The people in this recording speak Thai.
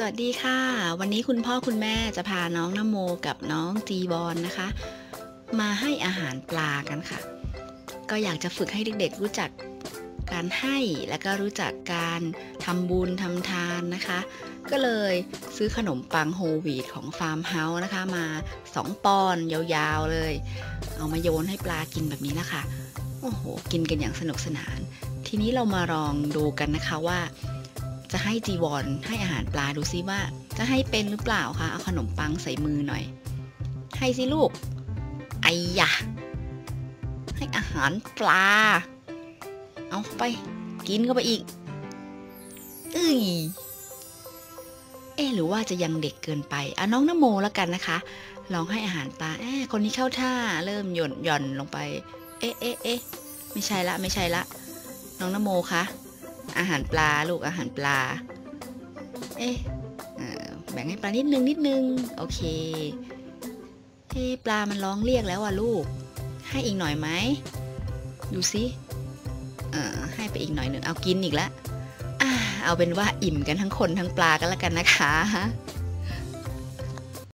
สวัสดีค่ะ วันนี้คุณพ่อคุณแม่จะพาน้องนโมกับน้องจีบอลนะคะ มาให้อาหารปลากันค่ะ ก็อยากจะฝึกให้เด็กๆรู้จักการให้และก็รู้จักการทำบุญทำทานนะคะ ก็เลยซื้อขนมปังโฮลวีตของฟาร์มเฮาส์นะคะมา 2 ปอนด์ยาวๆเลย เอามาโยนให้ปลากินแบบนี้นะคะโอ้โห กินกันอย่างสนุกสนาน ทีนี้เรามาลองดูกันนะคะว่า จะให้จีวอนให้อาหารปลาดูซิว่า จะให้เป็นหรือเปล่าคะเอาขนมปังใส่มือหน่อย ให้สิลูกไอ้ยะให้อาหารปลา เอาไป กินเข้าไปอีกเอ้ยเอ๊หรือว่าจะยังเด็กเกินไปอะน้องนโมแล้วกันนะคะ ลองให้อาหารปลาเอ๊ะคนนี้เข้าท่าเริ่มหย่อนหย่อนลงไป เอ๊ะเอ๊ะเอ๊ะไม่ใช่ละไม่ใช่ละ น้องนโมคะ อาหารปลาลูกอาหารปลา เอ๊ะแบ่งให้ปลานิดนึงนิดนึง โอเคเอ๊ปลามันร้องเรียกแล้วอะลูก ให้อีกหน่อยไหม ดูสิเออให้ไปอีกหน่อยหนึ่งเอากินอีกแล้วเอาเป็นว่าอิ่มกันทั้งคนทั้งปลากันแล้วกันนะคะ